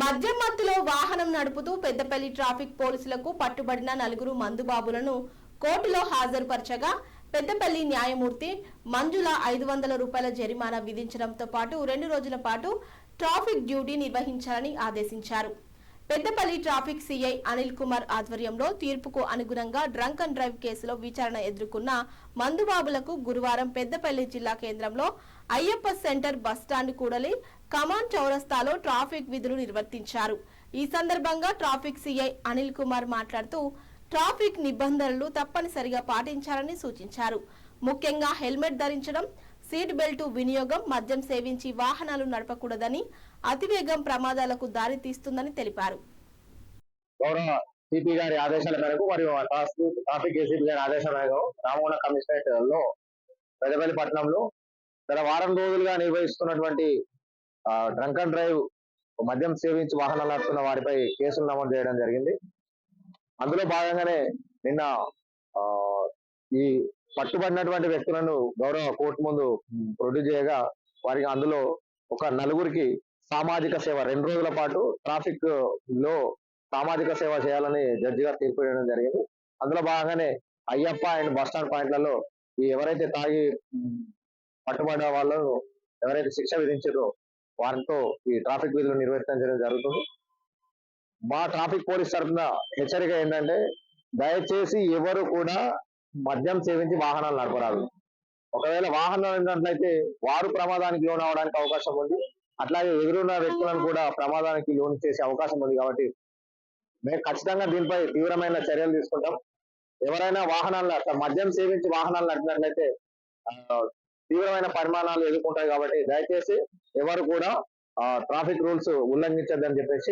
మద్యం మత్తులో వాహనం నడుపుతూ పెద్దపల్లి ట్రాఫిక్ పోలీసులకు పట్టుబడిన నలుగురు మందుబాబులను కోర్టులో హాజరుపరచగా పెద్దపల్లి న్యాయమూర్తి మంజుల ఐదు వందల రూపాయల జరిమానా విధించడంతో పాటు రెండు రోజుల పాటు ట్రాఫిక్ డ్యూటీ నిర్వహించాలని ఆదేశించారు. పెద్దపల్లి ట్రాఫిక్ సిఐ అనిల్ కుమార్ ఆధ్వర్యంలో తీర్పుకు అనుగుణంగా డ్రంక్ అండ్ డ్రైవ్ కేసులో విచారణ ఎదుర్కొన్న మందుబాబులకు గురువారం పెద్దపల్లి జిల్లా కేంద్రంలో అయ్యప్ప సెంటర్ బస్టాండ్ కూడలి కమాన్ చౌరస్తాలో ట్రాఫిక్ విధులు నిర్వర్తించారు. ఈ సందర్భంగా ట్రాఫిక్ సిఐ అనిల్ కుమార్ మాట్లాడుతూ ట్రాఫిక్ నిబంధనలు తప్పనిసరిగా పాటించాలని సూచించారు. ముఖ్యంగా హెల్మెట్ ధరించడం సీట్ బెల్ట్ వినియోగం మద్యం సేవించి వాహనాలు నడపకూడదని అతివేగం ప్రమాదాలకు దారి తీస్తుందని తెలిపారు. సిపి గారి ఆదేశాల మేరకు మరియు ట్రాఫిక్ ఏసీపీ గారి ఆదేశాల మేరకు రామగుండ కమిషనరేట్లో పెద్దపల్లి పట్టణంలో గత వారం రోజులుగా నిర్వహిస్తున్నటువంటి డ్రంక్ అండ్ డ్రైవ్ మద్యం సేవించి వాహనాలు నడుపుతున్న వారిపై కేసులు నమోదు చేయడం జరిగింది. అందులో భాగంగానే నిన్న ఆ, ఈ పట్టుబడినటువంటి వ్యక్తులను గౌరవ కోర్టు ముందు ప్రొడ్యూస్ చేయగా వారికి అందులో ఒక నలుగురికి సామాజిక సేవ రెండు రోజుల పాటు ట్రాఫిక్లో సామాజిక సేవ చేయాలని జడ్జి గారు తీర్పు ఇవ్వడం జరిగింది. అందులో భాగంగానే అయ్యప్ప అండ్ బస్ స్టాండ్ పాయింట్లలో ఈ ఎవరైతే తాగి ఉమ్, పట్టుబడ్డ వాళ్ళను ఎవరైతే శిక్ష విధించారో వారితో ఈ ట్రాఫిక్ విధులు నిర్వర్తించడం జరుగుతుంది. మా ట్రాఫిక్ పోలీస్ తరఫున హెచ్చరిక ఏంటంటే దయచేసి ఎవరు కూడా మద్యం సేవించి వాహనాలు నడపరాదు. ఒకవేళ వాహనం ఏంటంటే వారు ప్రమాదానికి లోన్ అవడానికి అవకాశం ఉంది. అట్లాగే ఎదురున్న వ్యక్తులను కూడా ప్రమాదానికి లోన్ చేసే అవకాశం ఉంది కాబట్టి మేము ఖచ్చితంగా దీనిపై తీవ్రమైన చర్యలు తీసుకుంటాం. ఎవరైనా వాహనాలు అట్లా మద్యం సేవించి వాహనాలు నడిపినట్లయితే తీవ్రమైన పరిమాణాలు ఎదుర్కొంటాయి కాబట్టి దయచేసి ఎవరు కూడా ట్రాఫిక్ రూల్స్ ఉల్లంఘించద్దని చెప్పేసి